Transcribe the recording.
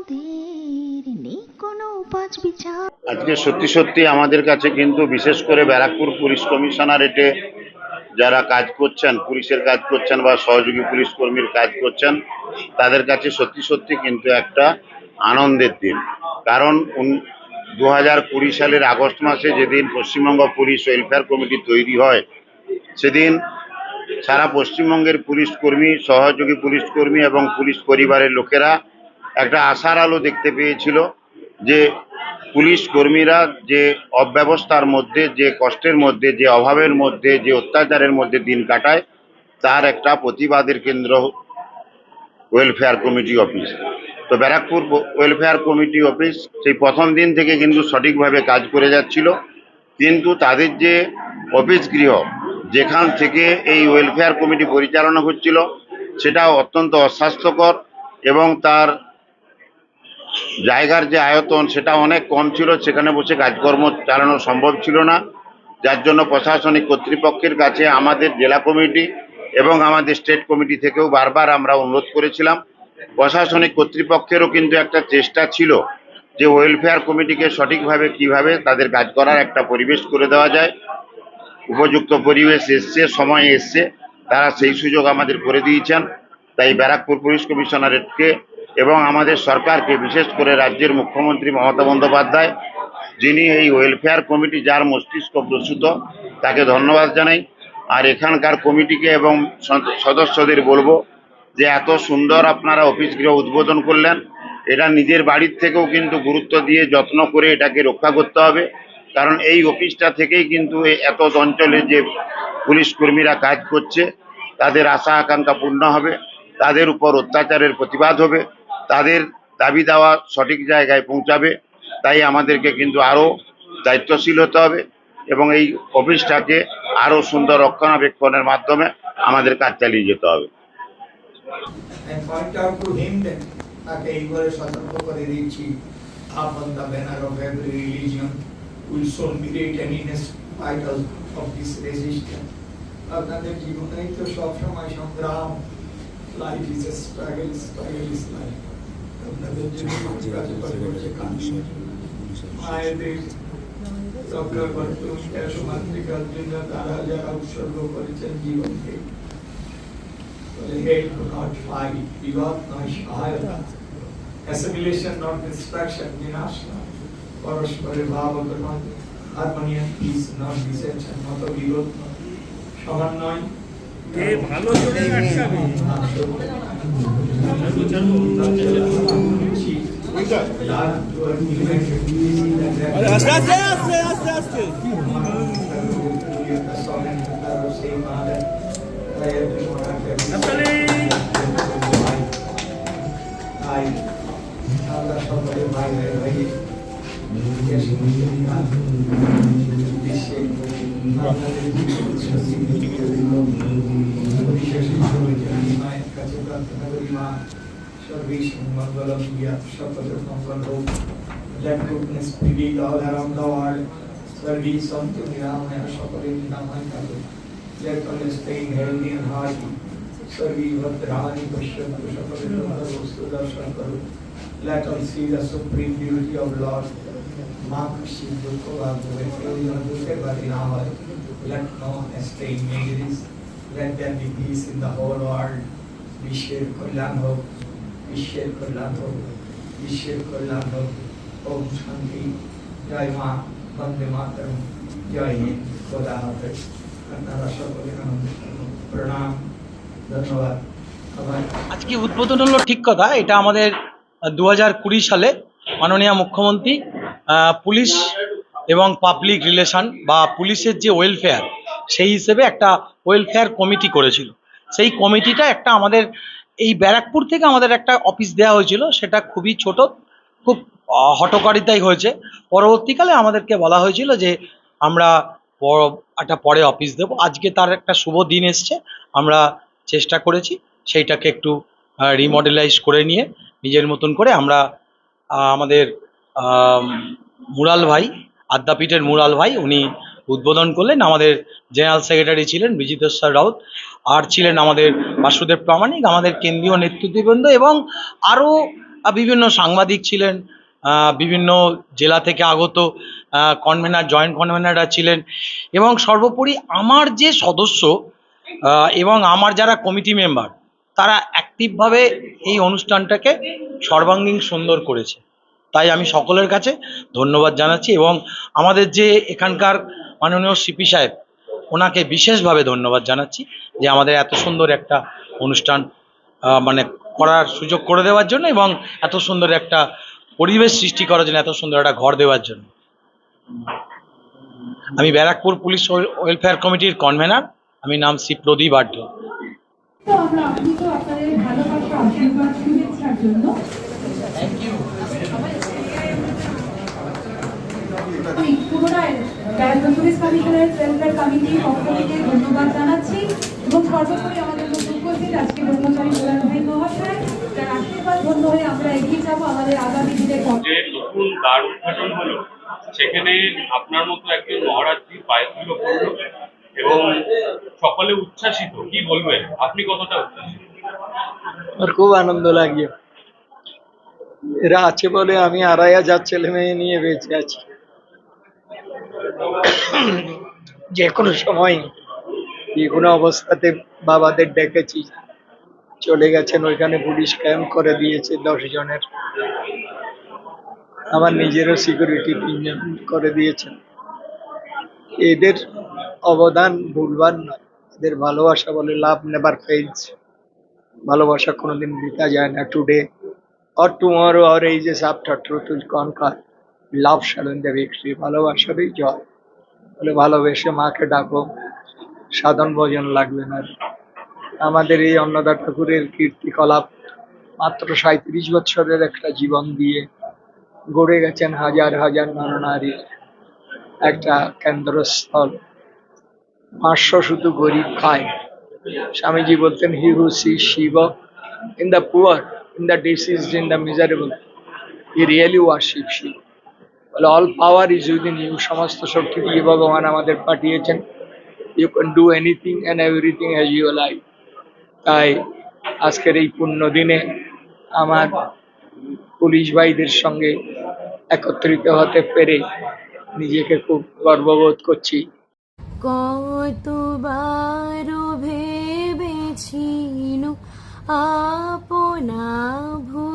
মোদের নেই কোনো বিচার। আজকে সত্যি সত্যি আমাদের কাছে কিন্তু বিশেষ করে ব্যারাকপুর পুলিশ কমিশনারেটে যারা কাজ করছেন, পুলিশের কাজ করছেন বা সহযোগী পুলিশ কর্মীর কাজ করছেন, তাদের কাছে সত্যি সত্যি কিন্তু একটা আনন্দের দিন। কারণ দু হাজার কুড়ি সালের আগস্ট মাসে যেদিন পশ্চিমবঙ্গ পুলিশ ওয়েলফেয়ার কমিটি তৈরি হয়, সেদিন সারা পশ্চিমবঙ্গের পুলিশ কর্মী, সহযোগী পুলিশ কর্মী এবং পুলিশ পরিবারের লোকেরা একটা আশার আলো দেখতে পেয়েছিল যে পুলিশ কর্মীরা যে অব্যবস্থার মধ্যে, যে কষ্টের মধ্যে, যে অভাবের মধ্যে, যে অত্যাচারের মধ্যে দিন কাটায়, তার একটা প্রতিবাদের কেন্দ্র ওয়েলফেয়ার কমিটি অফিস তো ব্যারাকপুর ওয়েলফেয়ার কমিটি অফিস সেই প্রথম দিন থেকে কিন্তু সঠিকভাবে কাজ করে যাচ্ছিল। কিন্তু তাদের যে অফিস গৃহ, যেখান থেকে এই ওয়েলফেয়ার কমিটি পরিচালনা হচ্ছিল সেটা অত্যন্ত অস্বাস্থ্যকর এবং তার জায়গার যে আয়তন সেটা অনেক কম ছিল, সেখানে বসে কাজকর্ম চালানো সম্ভব ছিল না। যার জন্য প্রশাসনিক কর্তৃপক্ষের কাছে আমাদের জেলা কমিটি এবং আমাদের স্টেট কমিটি থেকেও বারবার আমরা অনুরোধ করেছিলাম। প্রশাসনিক কর্তৃপক্ষেরও কিন্তু একটা চেষ্টা ছিল যে ওয়েলফেয়ার কমিটিকে সঠিকভাবে কীভাবে তাদের কাজ করার একটা পরিবেশ করে দেওয়া যায়। উপযুক্ত পরিবেশ এসছে, সময় এসছে, তারা সেই সুযোগ আমাদের করে দিয়েছেন। তাই ব্যারাকপুর পুলিশ কমিশনারেটকে এবং আমাদের সরকারকে, বিশেষ করে রাজ্যের মুখ্যমন্ত্রী মমতা বন্দ্যোপাধ্যায়, যিনি এই ওয়েলফেয়ার কমিটি যার মস্তিষ্ক প্রসূত, তাকে ধন্যবাদ জানাই। আর এখানকার কমিটিকে এবং সদ- সদস্যদের বলব যে এত সুন্দর আপনারা অফিস গৃহ উদ্বোধন করলেন, এটা নিজের বাড়ির থেকেও কিন্তু গুরুত্ব দিয়ে যত্ন করে এটাকে রক্ষা করতে হবে। কারণ এই অফিসটা থেকেই কিন্তু এত অঞ্চলে যে পুলিশ কর্মীরা কাজ করছে, তাদের আশা আকাঙ্ক্ষা পূর্ণ হবে, তাদের উপর অত্যাচারের প্রতিবাদ হবে। তাদের দাবি দেওয়া সঠিক জায়গায় পৌঁছাবে, তাই আমাদেরকে কিন্তু আরও দায়িত্বশীল হতে হবে এবং এই অফিসটাকে আরও সুন্দর রক্ষণাবেক্ষণের মাধ্যমে আমাদের কাজ চালিয়ে যেতে হবে. আপনাদের জীবনেই তো সবসময় সংগ্রাম। Life is a struggle struggle is life তারা যারা উৎসর্গ করেছেন জীবনকে hate to not fight, বিবাদ নয় সহায়তা অ্যাসিমিলেশন নট ডিস্ট্রাকশন বিনাশ নয় পরস্পরের ভাব নয় হারমোনিয়াম পিস নট ডিসেপশন মত বিরোধ নয় ভালো চলে আটকাবে আস্তে আস্তে আস্তে আস্তে আস্তে হাততালি। ভাই আমরা সকলে ভাই ভাই ভাই বিশ্বে আপনাদের বিশেষ মায়ের কাছে প্রার্থনা করি মা सर्वेशं मङ्गलं यक्षपदं मङ्गलो लैक्टोपनेस पीवी लाल हराम दावाड सर्वी संत निरामय सकले निरामय कालो जयकल स्टेइंग हेल्दी एंड हार्टी सर्वी भद्राणि पश्यन्तु सकले लोकस्तु दर्शन करो Let us see the supreme beauty of Lord. माँ कृषि दुख को आप जो है कोई और दूसरे बात ना हो let no stay in miseries let there be peace in the whole world wish you kullan hope বিশ্বের কল্যাণ হোক, বিশ্বের কল্যাণ হোক। ওম শান্তি। জয় মা, বন্দে মাতরম। জয় হিন্দ, খোদা হাফেজ। আপনারা সকলে প্রণাম। ধন্যবাদ। আজকে উদ্বোধন হলো ঠিক কথা, এটা আমাদের দু হাজার কুড়ি সালে মাননীয় মুখ্যমন্ত্রী পুলিশ এবং পাবলিক রিলেশন বা পুলিশের যে ওয়েলফেয়ার, সেই হিসেবে একটা ওয়েলফেয়ার কমিটি করেছিল। সেই কমিটিটা একটা আমাদের এই ব্যারাকপুর থেকে আমাদের একটা অফিস দেওয়া হয়েছিল সেটা খুবই ছোট খুব আহ, হঠকারিতাই হয়েছে। পরবর্তীকালে আমাদেরকে বলা হয়েছিল যে আমরা একটা পরে অফিস দেবো। আজকে তার একটা শুভ দিন এসছে আমরা চেষ্টা করেছি সেইটাকে একটু রিমডেলাইজ করে নিয়ে নিজের মতন করে আমরা আমাদের আম, মুরাল ভাই আদ্যাপীঠের মুরাল ভাই উনি উদ্বোধন করলেন আমাদের জেনারেল সেক্রেটারি ছিলেন বিজিতেশ্বর রাউত আর ছিলেন আমাদের বাসুদেব প্রামাণিক, আমাদের কেন্দ্রীয় নেতৃত্ববৃন্দ এবং আরও বিভিন্ন সাংবাদিক ছিলেন বিভিন্ন জেলা থেকে আগত কনভেনার জয়েন্ট কনভেনাররা ছিলেন এবং সর্বোপরি আমার যে সদস্য এবং আমার যারা কমিটি মেম্বার তারা অ্যাক্টিভভাবে এই অনুষ্ঠানটাকে সর্বাঙ্গীন সুন্দর করেছে। তাই আমি সকলের কাছে ধন্যবাদ জানাচ্ছি এবং আমাদের যে এখানকার মাননীয় সিপি সাহেব ওনাকে বিশেষভাবে ধন্যবাদ জানাচ্ছি যে আমাদের এত সুন্দর একটা অনুষ্ঠান মানে করার সুযোগ করে দেওয়ার জন্য এবং এত সুন্দর একটা পরিবেশ সৃষ্টি করার জন্য এত সুন্দর একটা ঘর দেওয়ার জন্য। আমি ব্যারাকপুর পুলিশ ওয়েলফেয়ার কমিটির কনভেনার আমি নাম শ্রী প্রদীপ আঢ্য তো আমরা আপ্লুত আপনাদের ভালোবাসা আশীর্বাদ শুভেচ্ছার জন্য। পুনরায় ব্যারাকপুর পুলিশ কমিশনের ওয়েলফেয়ার কমিটির পক্ষ থেকে ধন্যবাদ জানাচ্ছি এবং সর্বোপরি আমাদের মধ্যে উপস্থিত আজকে ব্রহ্মচারী প্রধান ভাই মহাশয় তার আশীর্বাদ ধন্য হয়ে আমরা এগিয়ে যাব আমাদের আগামী যে নতুন দ্বার উদ্ঘাটন হলো সেখানে আপনার মতো একজন মহারাজজি পায়ে তুলো পড়ল এবং সকলে উচ্ছ্বাসিত কি বলবেন? আপনি কতটা উচ্ছ্বাসিত? আমার খুব আনন্দ লাগে। এরা আছে বলে আমি আড়াই হাজার ছেলে মেয়ে নিয়ে বেঁচে আছি। যে কোনো সময় যে কোনো অবস্থাতে বাবাদের ডেকেছি। চলে গেছেন, ওইখানে পুলিশ ক্যাম্প করে দিয়েছে দশ জনের। আমার নিজেরও সিকিউরিটি তিনজন করে দিয়েছেন এদের অবদান ভুলবার নয়। এদের ভালোবাসা বলে লাভ নেবার ফেলস ভালোবাসা কোনোদিন বৃথা যায় না। Today or tomorrow or ages after truth will conquer. Love the victory ভালোবাসারই জয়। বলে, ভালোবেসে মাকে ডাকো, সাধন ভোজন লাগবে না। আমাদের এই অন্নদা ঠাকুরের কীর্তিকলাপ মাত্র সাঁত্রিশ বছরের একটা জীবন দিয়ে গড়ে গেছেন হাজার হাজার নরনারীর একটা কেন্দ্রস্থল। পাঁচশো শুধু গরিব খায়। স্বামীজি বলতেন, he who sees Shiva in the poor, in the diseased, in the miserable. He really worships Shiva বলে all power is within you সমস্ত শক্তি দিয়ে ভগবান আমাদের পাঠিয়েছেন। You can do anything and everything has you life তাই আজকের এই পুণ্য দিনে আমার পুলিশ ভাইদের সঙ্গে একত্রিত হতে পেরে নিজেকে খুব গর্ববোধ করছি। কতবার ভেবেছিল আপনা ভুলিয়া